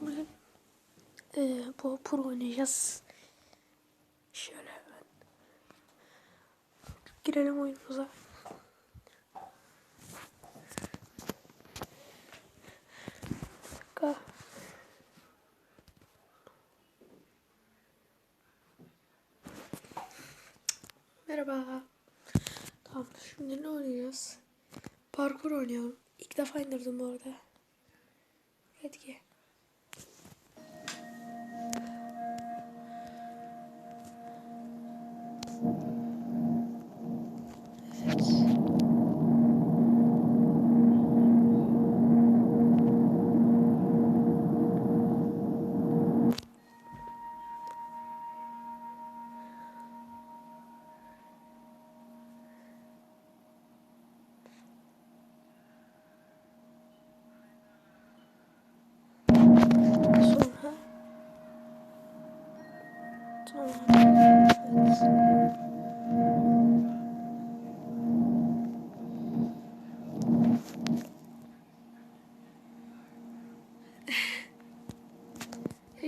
Bugün e, bu pro oynayacağız. Şöyle hemen. Girelim oyunumuza. Merhaba. Tamam şimdi ne oynayacağız? Parkur oynayalım. İlk defa indirdim bu arada. دیگه.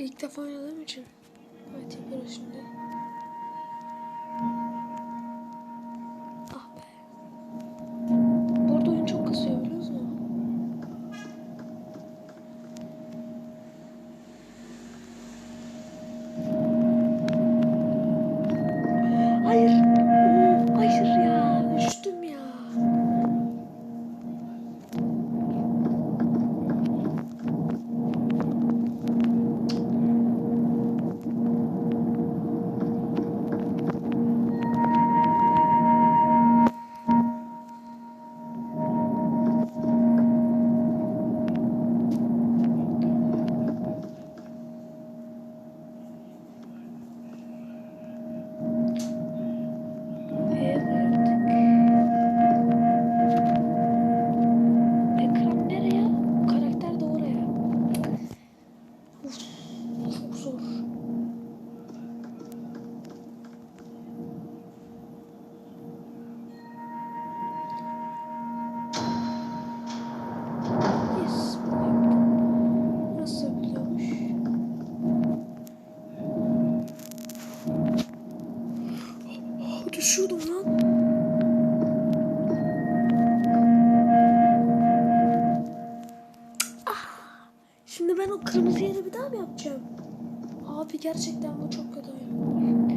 İlk defa oynadığım için. Evet yapıyoruz şimdi. Ben o kırmızı yeri bir daha mı yapacağım? Abi gerçekten bu çok kötü oyun.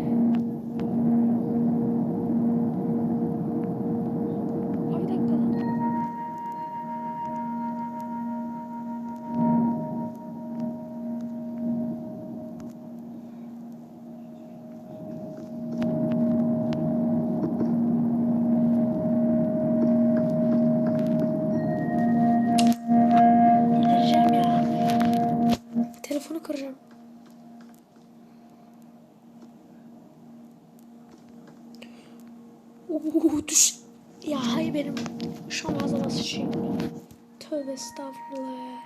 Tövbe estağfurullah ya.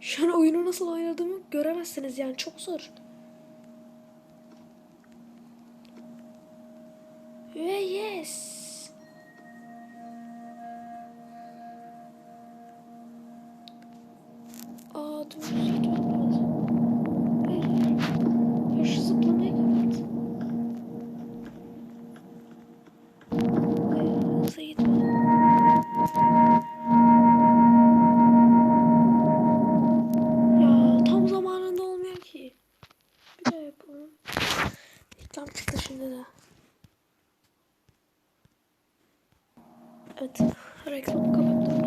Şu an oyunu nasıl oynadığımı göremezsiniz yani çok zor. Ve yes. Aa dur Evet. Reklamı kapattım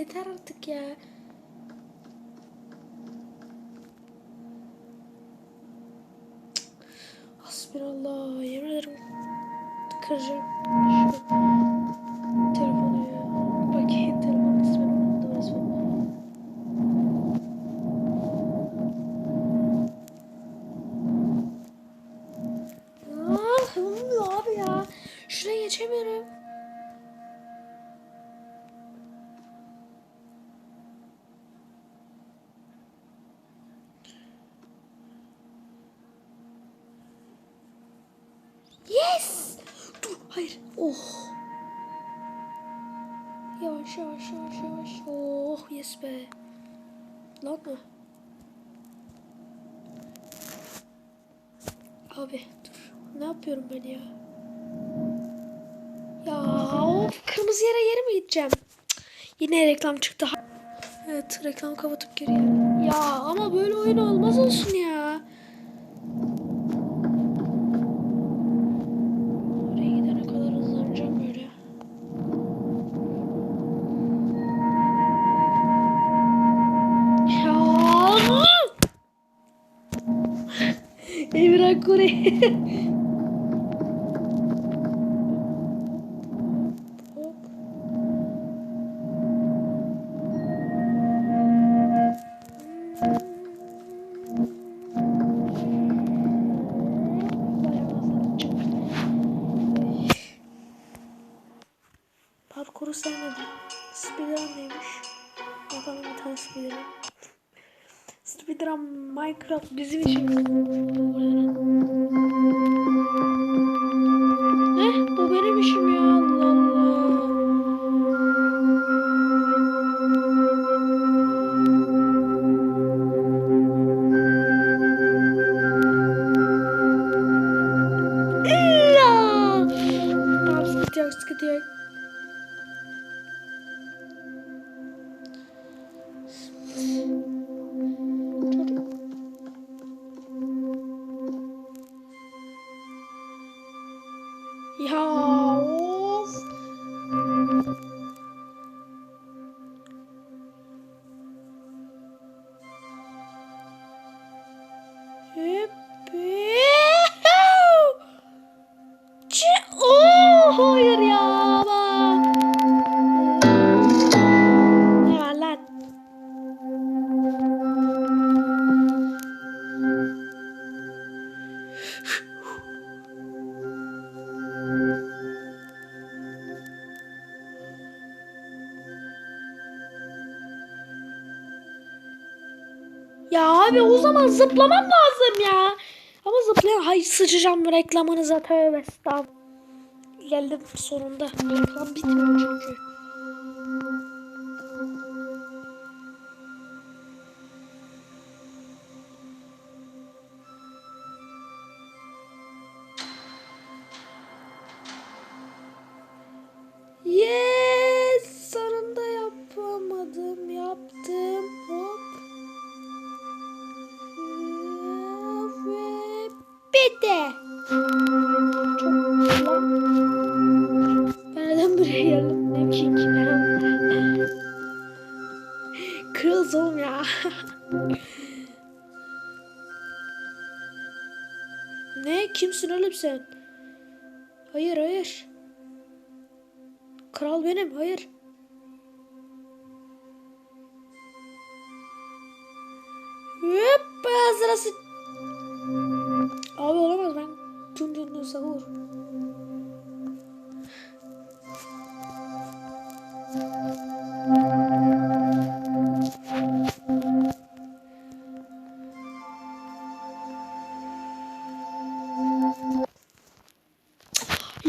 yeter artık ya. Hasbinallah yemin ederim kıracağım. Şu Hayır. Oh. Yavaş yavaş yavaş yavaş. Oh yes be. Lan mı? Abi dur. Ne yapıyorum ben ya? Ya of kırmızı yere yere mi gideceğim? Yine reklam çıktı. Evet reklam kapatıp geri. Ya ama böyle oyun olmaz olsun ya. Emre Kore. Parkuru sevmedim. Speedrun neymiş? Bakalım bir tane speedrun. Speedrun Minecraft bizim için. Ya abi o zaman zıplamam lazım ya. Ama zıplayan hay sıçacağım reklamınıza tövbe estağfurullah. Geldim sonunda. Reklam bitmiyor çünkü. Sen? Hayır hayır. Kral benim hayır.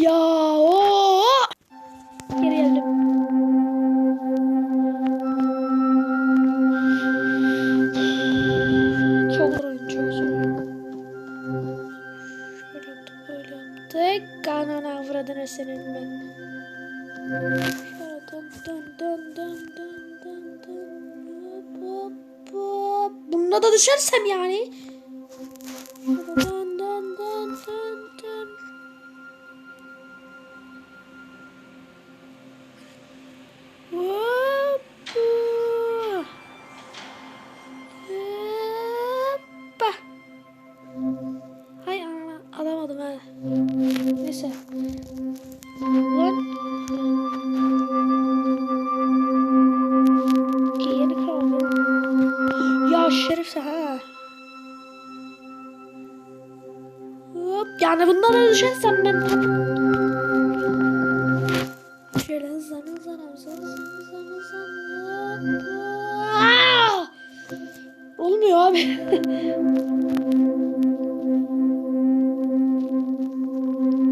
Ya o. Geri geldim. Çok zor oyun, çok zor. Şöyle yaptık, böyle yaptık. Kanana avradına senin ben. Şöyle dön dön dön dön dön dön dön. Hop hop hop. Da düşersem yani. Yani bundan öleceksem ben... Şöyle hızlanın hızlanın hızlanın hızlanın hızlanın Olmuyor abi.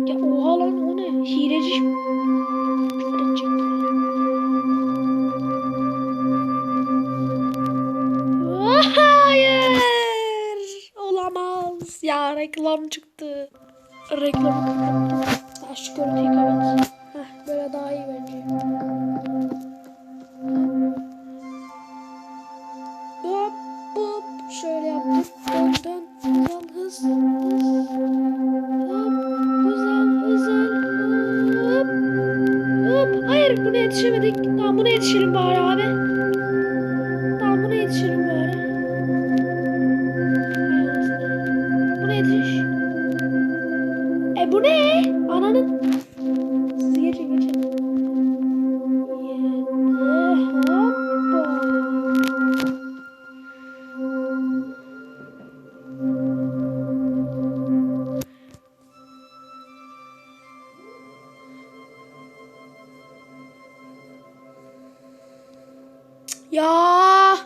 ya oha lan o ne? Hileci. Hayır. Olamaz. Ya reklam çıktı. Reklamı şu görüntüyü kapat. Heh, böyle daha iyi bence. Hop hop şöyle yaptık. Dön dön. Hızlan hız. Hız. Hop. Hızlan hızlan. Hop. Hop. Hayır buna yetişemedik. Tamam buna yetişelim bari abi. Ya.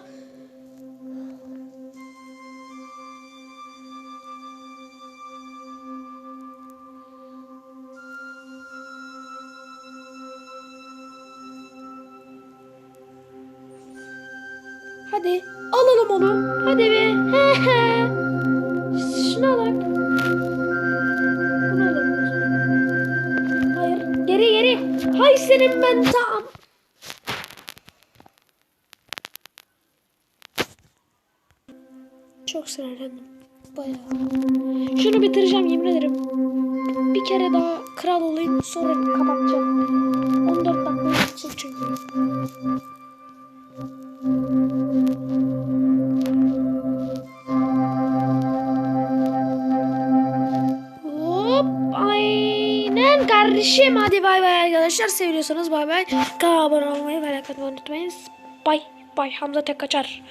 Hadi alalım onu. Hadi be. Şuna bak. Bunu alalım. Hayır. Geri geri. Hay senin ben tam. Çok sinirlendim. Bayağı. Şunu bitireceğim yemin ederim. Bir kere daha kral olayım sonra kapatacağım. 14 dakika geçecek çünkü. Aynen kardeşim. Hadi bay bay arkadaşlar. Seviyorsanız bay bay. Kanala abone olmayı ve like atmayı unutmayın. Bay bay. Hamza tek kaçar.